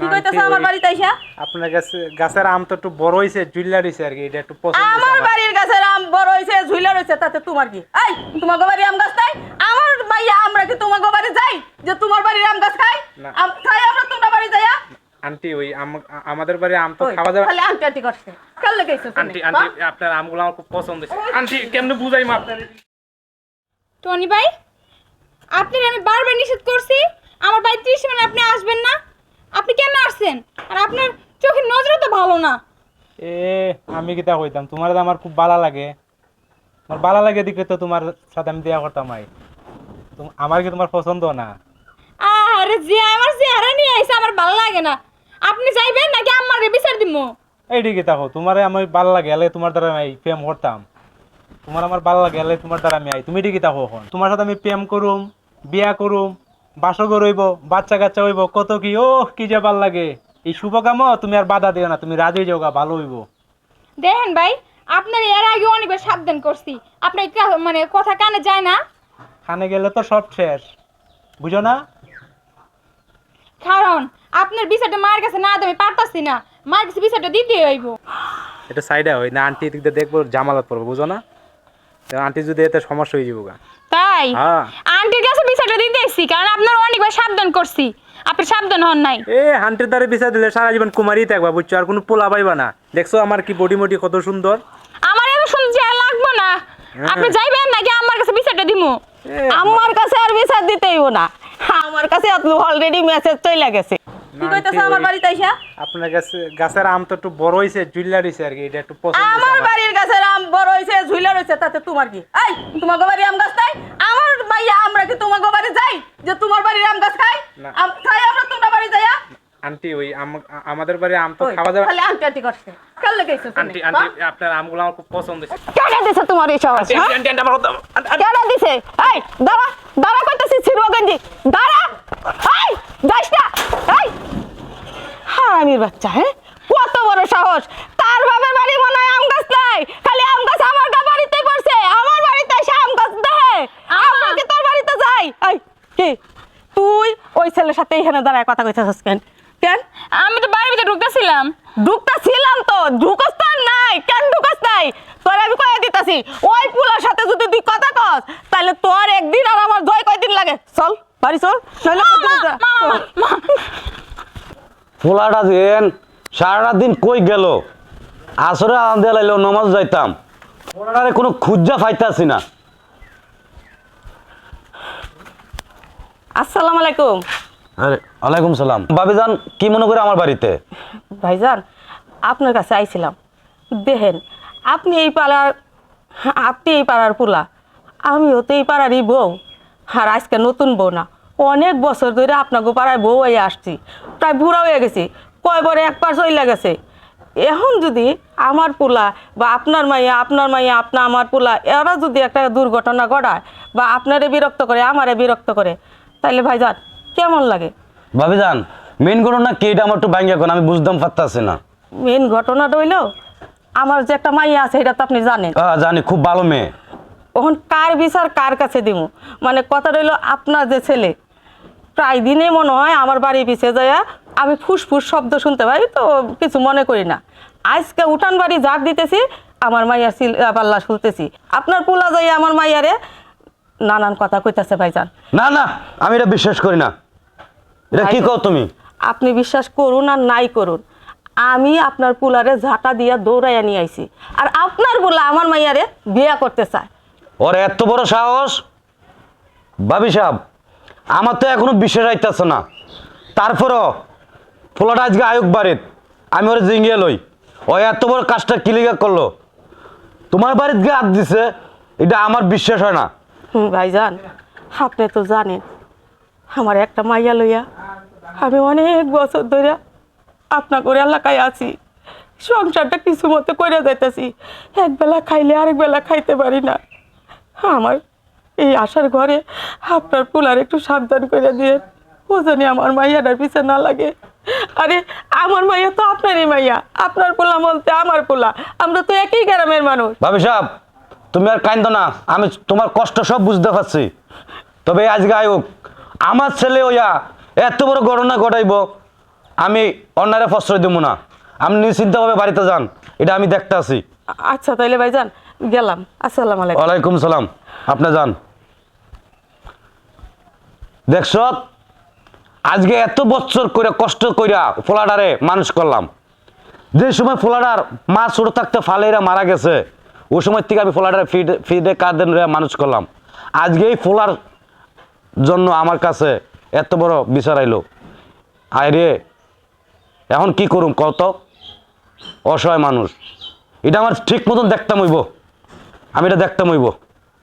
কি কইতাছ আমার বাড়িতে আইসা? আপনার কাছে গাছের আম তো একটু বড় হয়েছে জুইলা রয়েছে আর কি এটা একটু পছন্দ আমার। বাড়ির গাছের আম বড় হইছে ঝুইলা রইছে তাতে তোমার কি? এই তোমার বাড়ি আম গাছ নাই আমার ভাইয়া আমরা কি তোমার বাড়ি যাই? যে তোমার বাড়ির আম গাছ খাই? আম খাই আমরা তোমার বাড়ি যাইয়া? আন্টি ওই আমাদের বাড়ি আম তো খাওয়া যাবে খালি আন্টি আন্টি করছে। লেগেছে আন্টি আন্টি আপনার আমগুলো আমার খুব পছন্দ হয়েছে আন্টি কেমনে বুঝাই মা আপনার টনি ভাই আপনার আমি বারবার নিষেধ করছি। আমার বাড়ি ত্রিশ মানে আপনি আসবেন না। আপনি কেন আসছেন? আর আপনার চোখের নজরও তো ভালো না। এ আমি কি তা কইতাম? তোমার তো আমার খুব ভালো লাগে। আমার ভালো লাগে দিকে তো তোমার সাথে আমি দেয়া করতাম আই। তুম- আমার কি তোমার পছন্দ না? আরে যে আমার চেহারা নিয়ে আইসে আমার ভালো লাগে না। আপনি যাইবেন নাকি আমার বিচার দিব এইদিকে দেখো তোমার আমার ভালো লাগে এলে তোমার দ্বারা আমি প্রেম করতাম। তোমার আমার ভালো লাগে এলে তোমার দ্বারা আমি আই। তুমি এদিকে দেখো এখন? তোমার সাথে আমি প্রেম করুম বিয়া করুম বাসগর হইব বাচ্চা কাচ্চা হইব কত কি ও কি যে ভালো লাগে। এই শুভ কামও তুমি আর বাধা দিও না তুমি রাজি হয়ে যাও গা, ভালো হইব। দেখেন ভাই আপনার এর আগে অনেকবার সাবধান করছি। আপনার কা- মানে কথা কানে যায় না। খানে গেলে তো সব শেষ। বুঝো না? কারণ আপনার বিচারটা মায়ের কাছে না দেবে পারতাছি না। মায়ের কাছে বিচারটা দিতে হইব। এটা সাইডে হয় না আন্টি এদিক দিয়ে দেখব জামালত পড়ব বুঝো না? আন্টি যদি এতে সমস্যা হয়ে যাব গা। তাই? হ্যাঁ। আন্টির কাছে বিচারটা দিতে এসছি কারণ আপনার অনেকবার সাবধান করছি। আপনি সাবধান হন নাই। এ হান্টির দ্বারা বিচার দিলে সারা জীবন কুমারই থাকবা বুঝছ? আর কোনো পোলা পাইবা না। দেখছ আমার কি বডি মডি কত সুন্দর? আমার এত শুনছি আর লাগবো না। আপনি যাইবেন নাকি আমার কাছে বিচারটা দিমু? আমার কাছে আর বিচার দিতেইও না। আমার কাছে অলরেডি মেসেজ চলে গেছে। কি কইতাছ আমার বাড়িতে আইসা? আপনার কাছে গাছের আম তো একটু বড় হয়েছে জুইলা রয়েছে আর কি এটা একটু পছন্দ আমার। বাড়ির গাছের আম বড় হইছে ঝুইলা রইছে তাতে তোমার কি? এই তোমার বাড়ি আম গাছ নাই আমার ভাইয়া আমরা কি তোমার বাড়ি যাই যে তোমার বাড়ির আম গাছ খাই? আম খাই আমরা তোমার বাড়ি যাইয়া? আন্টি ওই আমাদের বাড়ি আম তো খাওয়া যাবে খালি আন্টি আন্টি করছে। কেন লেগেছে আন্টি আন্টি আপনার আমগুলো আমার খুব পছন্দ হয়েছে। কেন দিছে তোমার এই সাহস আন্টি, হ্যাঁ? আন্টি, আমার কেন দিছে? এই দাঁড়া দাঁড়া করতেছি ছিড়বো গেঞ্জি দাঁড়া এই যাইস না এই হারামির বাচ্চা হ্যাঁ? কত বড় সাহস! তার বাবার বাড়ি মনে হয় আম গাছ নাই খালি আম গাছ আমার গা বাড়িতে পড়ছে আমার বাড়িতে এসে আম গাছ দেহে। আমরা? কি তোর বাড়িতে যাই এই কি? তুই ওই ছেলের সাথে এখানে দাঁড়ায় কথা কইতেছিস কেন? কেন? আমি তো বাড়ির ভিতরে ঢুকতেছিলাম। ঢুকটা ছিলাম তো ঢুকস তো নাই কেন ঢুকস নাই? তোর আমি কয়ে দিতাছি ওই পুলার সাথে যদি তুই কথা কস তাহলে তোর একদিন আর আমার দয় কয়দিন লাগে? চল বাড়ি চল নইলে। পোলাটা দিন সারাটা দিন কই গেল? আসরে আনন্দে লাইলো নমাজ যাইতাম। পোলাটারে কোনো খুঁজা পাইতাছি না। আসসালামু আলাইকুম। আরে ওয়ালাইকুম সালাম। ভাবিজান কি মনে করে আমার বাড়িতে? ভাইজান আপনার কাছে আইছিলাম। দেখেন আপনি এই পাড়ার আপনি এই পাড়ার পুলা আমিও তো এই পাড়ারই বউ আর আজকে নতুন বউ না। অনেক বছর ধরে আপনাকে পাড়ায় বউ হয়ে আসছি। প্রায় বুড়া হয়ে গেছি। কয়বারে একবার চলে গেছে। এখন যদি আমার পোলা বা আপনার মাইয়া আপনার মাইয়া আপনার আমার পোলা এরা যদি একটা দুর্ঘটনা ঘটায় বা আপনারে বিরক্ত করে আমারে বিরক্ত করে তাহলে ভাইজান কেমন লাগে? ভাবিজান মেন ঘটনা কি? এটা আমার একটু কোন আমি বুঝতাম পারতাছি না। মেন ঘটনাটা হইল আমার যে একটা মাইয়া আছে এটা তো আপনি জানেন। আহ, জানি খুব ভালো মেয়ে। ওখান কার বিচার কার কাছে দিব মানে কথা রইল আপনার যে ছেলে প্রায় দিনে মনে হয় আমার বাড়ি পিছিয়ে যায় আমি ফুসফুস শব্দ শুনতে পাই তো কিছু মনে করি না। আজকে উঠান বাড়ি ঝাড় দিতেছি আমার মাইয়ার সিল পাল্লা শুনতেছি আপনার পোলা যাই আমার মাইয়ারে নানান কথা কইতাছে ভাইজান। না না আমি এটা বিশ্বাস করি না। এটা কি কও তুমি? আপনি বিশ্বাস করুন আর নাই করুন। আমি আপনার পুলারে ঝাঁটা দিয়া দৌড়াইয়া নিয়ে আইছি। আর আপনার পোলা আমার মাইয়ারে বিয়া করতে চায়। ওর এত বড় সাহস? ভাবি সাহেব আমার তো এখনও বিশ্বাস আইতাছে না। তারপরও ফোলাটা আজকে আয়ুক বাড়িত আমি ওর জিঙ্গিয়ে লই। ও এত বড় কাজটা কিলিগা করল? তোমার বাড়িতে গিয়ে হাত দিছে, এটা আমার বিশ্বাস হয় না। ভাইজান, আপনি তো জানেন, আমার একটা মাইয়া লইয়া আমি অনেক বছর ধরে আপনা করে এলাকায় আছি। সংসারটা কিছু মতো করে যাইতেছি। একবেলা খাইলে আরেক বেলা খাইতে পারি না। আমার এই আশার ঘরে আপনার পোলার একটু সাবধান করে দিয়ে ও জানি আমার মাইয়াটার পিছে না লাগে। আরে আমার মাইয়া তো আপনারই মাইয়া। আপনার পোলা বলতে আমার পোলা। আমরা তো একই গ্রামের মানুষ। ভাবি সাহেব তুমি আর কাইন্দ না। আমি তোমার কষ্ট সব বুঝতে পারছি। তবে আজকে আয়ুক আমার ছেলে ওয়া এত বড় ঘটনা ঘটাইব আমি অন্যারে প্রশ্রয় দেবো না। আপনি নিশ্চিন্তভাবে বাড়িতে যান। এটা আমি দেখতে আছি আচ্ছা তাইলে ভাইজান গেলাম। আসসালামু আলাইকুম। ওয়ালাইকুম সালাম। আপনি যান। দেখছ? আজকে এত বছর করে কষ্ট কইরা ফোলাডারে মানুষ করলাম। যে সময় ফোলাডার মা ছোট থাকতে ফালেরা মারা গেছে, ওই সময় থেকে আমি ফোলাডারে ফিড ফিডে কাঁদেন মানুষ করলাম। আজকে এই ফোলার জন্য আমার কাছে এত বড় বিচার আইলো। আয় রে এখন কি করুম কত অসহায় মানুষ। এটা আমার ঠিক মতন দেখতাম হইব। আমি এটা দেখতাম হইব।